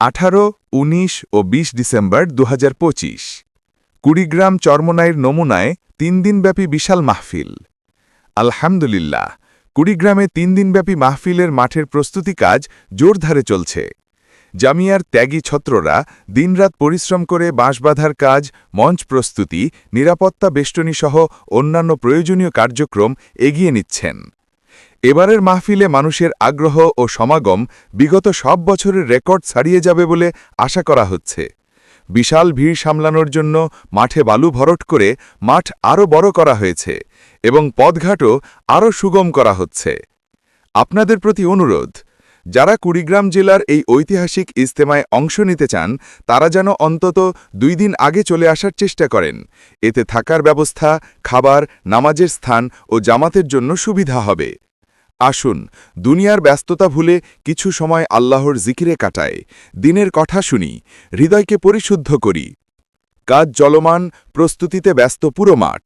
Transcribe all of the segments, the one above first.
আঠারো ১৯ ও ২০ ডিসেম্বর দু হাজার পঁচিশ। কুড়িগ্রাম চরমনাইয়ের নমুনায় তিন দিনব্যাপী বিশাল মাহফিল। আলহামদুলিল্লাহ, কুড়িগ্রামে তিন দিনব্যাপী মাহফিলের মাঠের প্রস্তুতি কাজ জোরধারে চলছে। জামিয়ার ত্যাগী ছত্ররা দিনরাত পরিশ্রম করে বাঁশবাঁধার কাজ, মঞ্চ প্রস্তুতি, নিরাপত্তা বেষ্টনীসহ অন্যান্য প্রয়োজনীয় কার্যক্রম এগিয়ে নিচ্ছেন। এবারের মাহফিলে মানুষের আগ্রহ ও সমাগম বিগত সব বছরের রেকর্ড ছাড়িয়ে যাবে বলে আশা করা হচ্ছে। বিশাল ভিড় সামলানোর জন্য মাঠে বালু ভরট করে মাঠ আরও বড় করা হয়েছে এবং পথঘাটও আরও সুগম করা হচ্ছে। আপনাদের প্রতি অনুরোধ, যারা কুড়িগ্রাম জেলার এই ঐতিহাসিক ইজতেমায় অংশ নিতে চান, তারা যেন অন্তত দুই দিন আগে চলে আসার চেষ্টা করেন। এতে থাকার ব্যবস্থা, খাবার, নামাজের স্থান ও জামাতের জন্য সুবিধা হবে। আসুন, দুনিয়ার ব্যস্ততা ভুলে কিছু সময় আল্লাহর জিকিরে কাটায় দিনের কথা শুনি, হৃদয়কে পরিশুদ্ধ করি। কাজ চলমান, প্রস্তুতিতে ব্যস্ত পুরো মাঠ।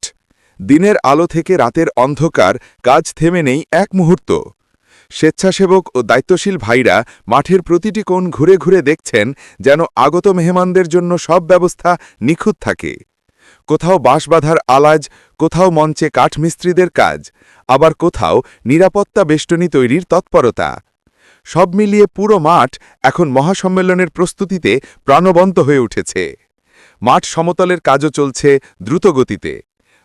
দিনের আলো থেকে রাতের অন্ধকার, কাজ থেমে নেই এক মুহূর্ত। স্বেচ্ছাসেবক ও দায়িত্বশীল ভাইরা মাঠের প্রতিটি কোণ ঘুরে ঘুরে দেখছেন যেন আগত মেহমানদের জন্য সব ব্যবস্থা নিখুঁত থাকে। কোথাও বাঁশবাঁধার আলাজ, কোথাও মঞ্চে কাঠমিস্ত্রিদের কাজ, আবার কোথাও নিরাপত্তা বেষ্টনী তৈরির তৎপরতা। সব মিলিয়ে পুরো মাঠ এখন মহাসম্মেলনের প্রস্তুতিতে প্রাণবন্ত হয়ে উঠেছে। মাঠ সমতলের কাজও চলছে দ্রুতগতিতে।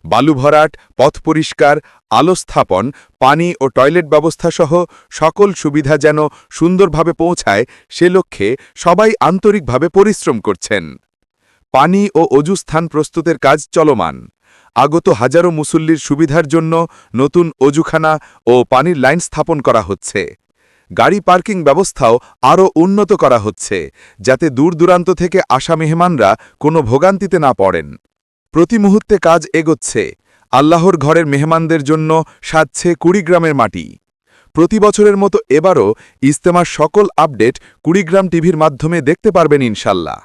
বালু ভরাট, পথ পরিষ্কার, আলো স্থাপন, পানি ও টয়লেট ব্যবস্থাসহ সকল সুবিধা যেন সুন্দরভাবে পৌঁছায়, সে লক্ষ্যে সবাই আন্তরিকভাবে পরিশ্রম করছেন। পানি ও অজুস্থান প্রস্তুতের কাজ চলমান। আগত হাজারো মুসল্লির সুবিধার জন্য নতুন অজুখানা ও পানির লাইন স্থাপন করা হচ্ছে। গাড়ি পার্কিং ব্যবস্থাও আরও উন্নত করা হচ্ছে, যাতে দূর দূরান্ত থেকে আসা মেহমানরা কোনো ভোগান্তিতে না পড়েন। প্রতি মুহূর্তে কাজ এগোচ্ছে, আল্লাহর ঘরের মেহমানদের জন্য সাজছে কুড়িগ্রামের মাটি। প্রতি বছরের মতো এবারও ইস্তেমার সকল আপডেট কুড়িগ্রাম টিভির মাধ্যমে দেখতে পারবেন ইনশাল্লাহ।